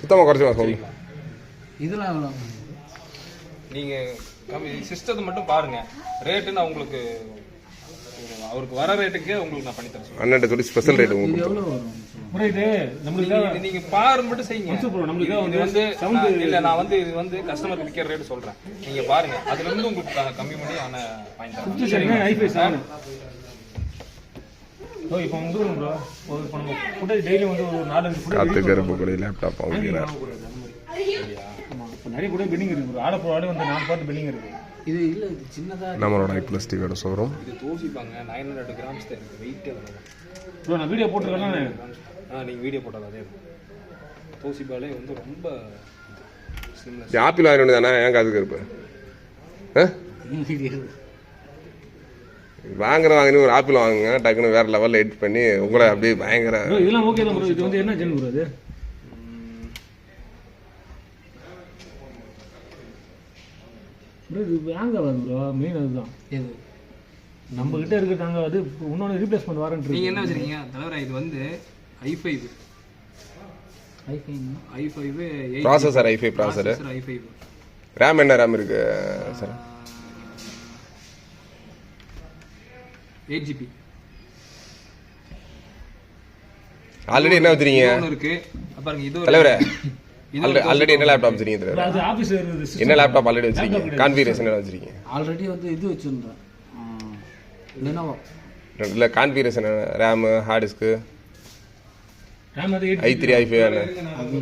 சுத்தமாக குறைச்சி சொல்லு இதெல்லாம் எவ்வளோ நீங்கள் கம்மி சிஸ்டத்தை மட்டும் பாருங்கள் ரேட்டு நான் உங்களுக்கு அவருக்கு வர ரேட்டுக்கே உங்களுக்கு நான் பண்ணி தரேன். அண்ணன் சொல்லி ஸ்பெஷல் ரேட் இது உங்களுக்கு புரியுது நம்மளுக்கு நீங்க பாரு மட்டும் செய்யுங்க. நம்மளுக்கு இது வந்து இல்ல நான் வந்து இது வந்து கஸ்டமர் விற்கிற ரேட் சொல்றேன். நீங்க பாருங்க. அதுல இருந்து உங்களுக்கு கம்மி பண்ணி ஆன வாங்கி தரேன். ஓ இப்போ வந்துடும் ப்ரோ இப்போ நம்ம ஃபுட்டேஜ் டெய்லி வந்து ஒரு நாலஞ்சு காத்து ஃபுட்டேஜ் கருப்பு கூட லேப்டாப் வாங்கிக்கிறேன் ஆமாம் இப்போ நிறைய கூட பெண்டிங் இருக்கு ப்ரோ ஆட வந்து நாலு பார்த்து பெண்டிங் இருக்கு. இது இல்லை இது சின்னதாக நம்மளோட ஐ ப்ளஸ் டிவியோட ஷோரூம் இது தோசிப்பாங்க நைன் ஹண்ட்ரட் கிராம்ஸ் தான் இருக்கு. வெயிட் ப்ரோ நான் வீடியோ போட்டிருக்கேன் ஆ நீங்க வீடியோ போட்டது அதே தோசிபாலே வந்து ரொம்ப ஆப்பிள் வாங்கி வேண்டியது தானே ஏன் காது கருப்பு? ஆ? வாங்குற வாங்கினு ஒரு ஆப்பிள் வாங்குங்க டக்குன்னு வேற லெவலில் எடிட் பண்ணி உங்களை அப்படியே பயங்கர இதெல்லாம் ஓகே தான் ப்ரோ. இது வந்து என்ன ஜென் ப்ரோ இது ப்ரோ இது வாங்க ஆகாது ப்ரோ. மெயின் அதுதான். எது? நம்ம கிட்ட இருக்கிறாங்க அது இன்னொன்று ரீப்ளேஸ்மெண்ட் வாரண்ட் நீங்க என்ன வச்சிருக்கீங்க? தலைவரா இது வந்து i five i five processor i five processor i five RAM என்ன ரேம் இருக்கு சார் எயிட் ஜிபி ஆல்ரெடி என்ன வச்சிருக்கீங்க இருக்கு. பாருங்க இது ஒரு தலைவரே ஆல்ரெடி என்ன லேப்டாப் வச்சிருக்கீங்க என்ன லேப்டாப் ஆல்ரெடி வச்சிருக்கீங்க? கான்ஃபிகரேஷன் என்ன வச்சிருக்கீங்க? ஆல்ரெடி வந்து இது வச்சுருந்தேன். லெனோவோ இல்லை கான்ஃபிகரேஷன் ரேமு ஹார்ட் டிஸ்க்கு ஐ த்ரீ ஐ ஃபைவ்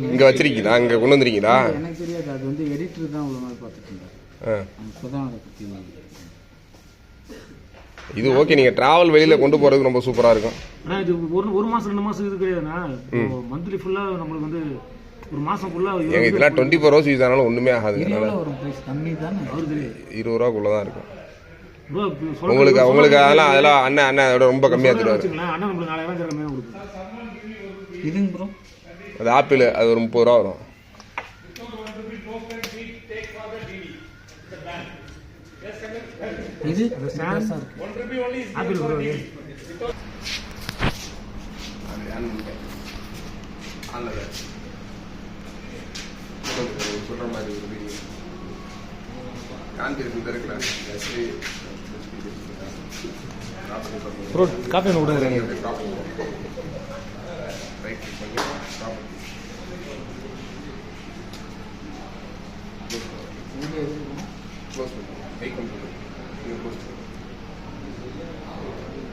இங்கே வச்சிருக்கீங்களா? இங்கே கொண்டு வந்துருக்கீங்களா? எனக்கு தெரியாது அது வந்து எடிட்டர் தான் இவ்வளோ நாள் பார்த்துட்டு இருந்தார் ஆ. இப்போ தான் அதை பற்றி இது ஓகே நீங்கள் ட்ராவல் வெளியில் கொண்டு போகிறதுக்கு ரொம்ப சூப்பராக இருக்கும். ஆனால் இது ஒரு ஒரு மாதம் ரெண்டு மாதம் இது கிடையாதுண்ணா மந்த்லி ஃபுல்லாக நம்மளுக்கு வந்து ஒரு மாதம் ஃபுல்லாக எங்கள் இதெல்லாம் டுவெண்ட்டி ஃபோர் ஹவர்ஸ் யூஸ் ஆனாலும் ஒன்றுமே ஆகாது. இருபது ரூபாக்குள்ளே தான்? இருக்கும். உங்களுக்கு உங்களுக்கு அதெல்லாம் அதெல்லாம் அண்ணன் அண்ணன் அதோட ரொம்ப கம்மியாக தருவார். இதுங்க ப்ரோ அது ஆப்பிள் அது ஒரு முப்பது ரூபா வரும். இது ஆப்பிள் ப்ரோ இது சொல்கிற மாதிரி ஒரு வீடியோ காந்திருக்கு இருக்குல்ல ப்ரோ காப்பி ஒன்று விடுங்க ரைட் கிளிக் பண்ணி stop. இது எது இருக்குன்னா க்ளோஸ் பண்ணி கை கொண்டு இங்கே க்ளோஸ் பண்ணி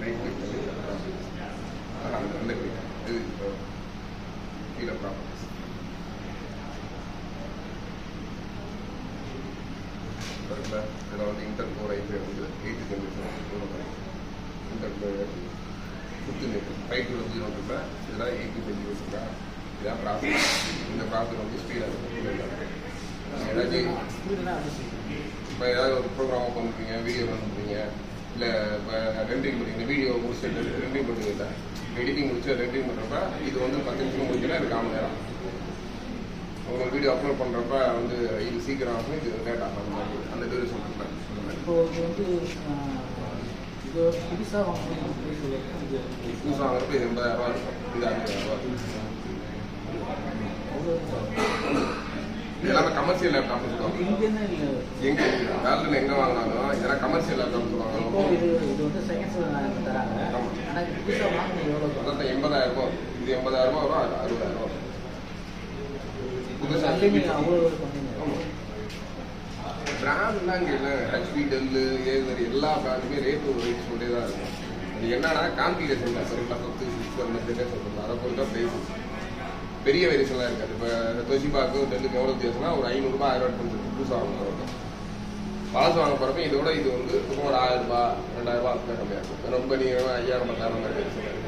ரைட் கிளிக் பண்ணி அந்த அந்த கிளிக் இது இப்போ கீழே ப்ராப்பர்ட்டிஸ் இருக்குல்ல இதில் வந்து இன்டர் ஃபோர் ஐபிஐ வந்து eighth generation Intel fifth net five two zero இருக்குல்ல இதெல்லாம் எயிட்டி ஃபைவ் ஜீரோ இருக்கா இதான் ப்ராசஸ் இந்த ப்ராசஸ் வந்து ஸ்பீடாக இருக்கும். ஏதாச்சும் இப்போ ஏதாவது ஒரு ப்ரோக்ராம் ஓப்பன் பண்ணுறீங்க வீடியோ ரன் பண்ணுறீங்க இல்லை இப்போ ரெண்டிங் பண்ணுறீங்க வீடியோ முடிச்சுட்டு ரெண்டிங் பண்ணுறீங்க எடிட்டிங் முடிச்சு ரெண்டிங் பண்ணுறப்ப இது வந்து பத்து நிமிஷம் முடிச்சுன்னா இது காமன் நேரம். உங்களுக்கு வீடியோ அப்லோட் பண்ணுறப்ப வந்து இது சீக்கிரம் ஆகும்? இது லேட் ஆகும்? அந்த பண்ணுறேன் இப்போ வந்து இது புதுசாக புதுசாக வாங்குறப்ப இது எண்பதாயிரம் ரூபா இருக்கும். இது அறுபதாயிரம் ரூபா அவ்வளோ இது எல்லாமே கமர்ஷியல் லேப்டாப்னு சொல்லுவாங்க. எங்கே வேர்ல்டில் எங்கே வாங்கினாலும் இதெல்லாம் கமர்ஷியல் லேப்டாப் சொல்லுவாங்க. இது வந்து தராங்க. ஆனால் இது புதுசாக எவ்வளோ? அதான் எண்பதாயிரம் ரூபா வரும். இது எண்பதாயிரம் ரூபா வரும். அறுபதாயிரம் ரூபா வரும். புதுசா கம்மி அவ்வளோ கம்மி ஆமா. பிராண்ட்லாம் இங்கே இல்லை. ஹெச்பி டெல்லு ஏதர் எல்லா பிராண்டுமே ரேட் ஒரு ரேட் சொல்லிட்டே தான் இருக்கும் அது என்னன்னா கான்ஃபிகரேஷன் சரிங்களா பத்து சிக்ஸ் அந்த மாதிரி சொல்லுங்கள் அதை பொறுத்தா ப்ரைஸ் பெரிய வேரியேஷன்லாம் இருக்காது. இப்போ தொஷிபாக்கு டெல்லுக்கு எவ்வளோ வித்தியாசம்னா ஒரு ஐநூறுரூபா ஆயிரம் ரூபாய் கொஞ்சம் புதுசாக வாங்கணும் பழசு வாங்க போகிறப்ப இதோட இது வந்து ஒரு ஆயிரம் ரூபாய் ரெண்டாயிரம் ரூபாய் கம்மியாக இருக்கும். ரொம்ப நீங்கள் ஐயாயிரம் பத்தாயிரம் மாதிரி வேரியேஷன் இருக்கு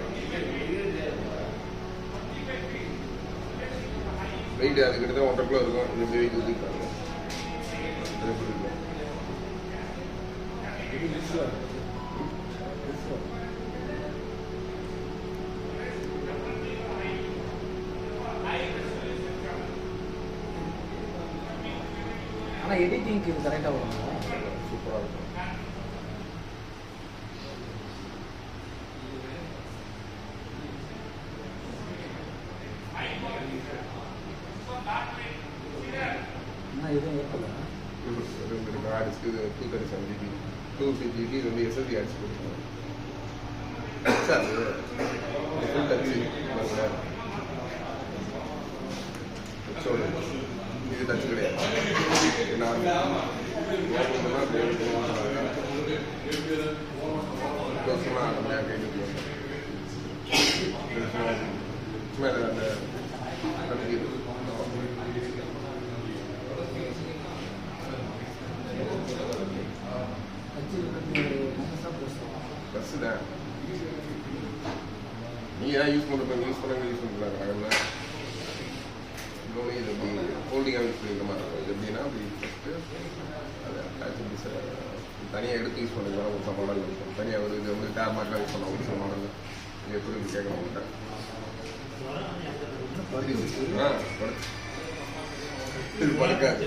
வெயிட் அது கிட்டத்தட்ட ஒன்றரை கிலோ இருக்கும் இந்த வெயிட் ஊற்றிக்கிறாங்க ஆனால் எடிட்டிங்க்கு இது கரெக்டாக வரும்? சூப்பராக இருக்கும். ஆனால் எதுவும் ஏற்படல இது உங்களுக்கு ஹார்ட் இது two thirty seven GB two fifty GB இது வந்து எஸ்எஸ்டி அடிச்சு கொடுத்துருவோம் சார் ஃபுல் டச்சு டச்சோட இது டச் கிடையாது நார்மல் சும்மா அந்த கைது சும்மா அந்த அந்த இது கட்சி இருக்கிறது மைனஸாக ப்ளஸ் தான் நீங்க தான் யூஸ் பண்ணுறப்ப யூஸ் பண்ணாங்க யூஸ் அதில் இன்னொன்று இது ஹோல்டிங்காக யூஸ் பண்ணிக்கிற மாதிரி இருக்கும் இது எப்படின்னா அப்படி ஃபஸ்ட்டு தனியாக எடுத்து யூஸ் பண்ணிக்கலாம் ஒரு மாடல் இருக்கும் தனியாக ஒரு இது வந்து டேப் மாதிரிலாம் யூஸ் பண்ணலாம் ஒரு மாடல் இது எப்படி கேட்க மாட்டேன் ஆ படுக்காது.